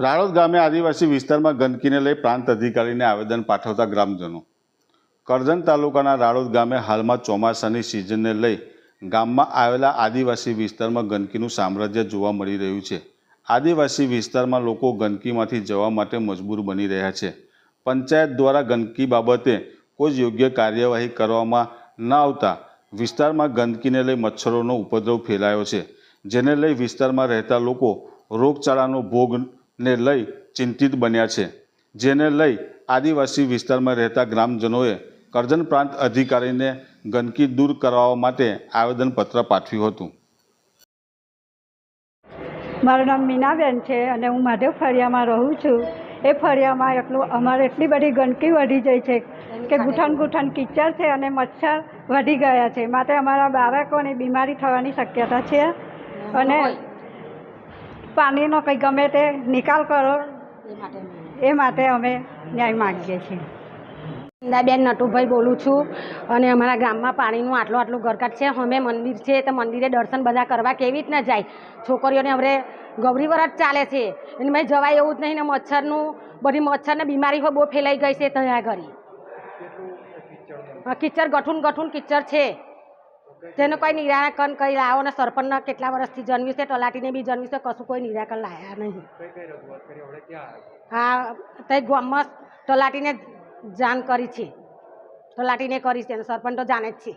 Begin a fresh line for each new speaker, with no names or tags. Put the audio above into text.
રાળોદ ગામે આદિવાસી વિસ્તારમાં ગંદકીને લઈ પ્રાંત અધિકારીને આવેદન પાઠવતા ગ્રામજનો. કરજણ તાલુકાના રાળોદ ગામે હાલમાં ચોમાસાની સિઝનને લઈ ગામમાં આવેલા આદિવાસી વિસ્તારમાં ગંદકીનું સામ્રાજ્ય જોવા મળી રહ્યું છે. આદિવાસી વિસ્તારમાં લોકો ગંદકીમાંથી જવા માટે મજબૂર બની રહ્યા છે. પંચાયત દ્વારા ગંદકી બાબતે કોઈ યોગ્ય કાર્યવાહી કરવામાં ન આવતા વિસ્તારમાં ગંદકીને લઈ મચ્છરોનો ઉપદ્રવ ફેલાયો છે. જેને લઈ વિસ્તારમાં રહેતા લોકો રોગચાળાનો ભોગને લઈ ચિંતિત બન્યા છે, જેને લઈ આદિવાસી વિસ્તારમાં રહેતા ગ્રામજનોએ કરજણ પ્રાંત અધિકારીને ગંદકી દૂર કરાવવા માટે આવેદનપત્ર પાઠવ્યું હતું.
મારું નામ મીનાબેન છે અને હું માધવ ફળિયામાં રહું છું. એ ફળિયામાં એટલું, અમારે એટલી બધી ગંદકી વધી જાય છે કે ગુઠણ ગુઠણ કિચડ છે અને મચ્છર વધી ગયા છે. માટે અમારા બાળકોને બીમારી થવાની શક્યતા છે. અને પાણીનો કંઈ ગમે તે નિકાલ કરો. એ માટે અમે ન્યાય માગીએ છીએ.
બેન નટુભાઈ બોલું છું અને અમારા ગામમાં પાણીનું આટલું આટલું ગરકાટ છે. અમે મંદિર છે તો મંદિરે દર્શન બધા કરવા કેવી રીતના જાય? છોકરીઓને હવે ગૌરી વરસ ચાલે છે. એમાં જવાય એવું જ નહીં ને મચ્છરનું બધી મચ્છરને બીમારી હોય બહુ ફેલાઈ ગઈ છે ત્યાં ઘરે કિચડ ગઠુન ગઠુન કિચડ છે. તેનું કોઈ નિરાકરણ કરી લાવો ને સરપંચના કેટલા વર્ષથી જન્મ્યું છે તલાટીને બી જન્મ્યું છે કશું કોઈ નિરાકરણ લાયા નહીં. હા તે ગામમાં તલાટીને જાણ કરી છે. તલાટીને કરી છે અને સરપંચ તો જાણે જ છે.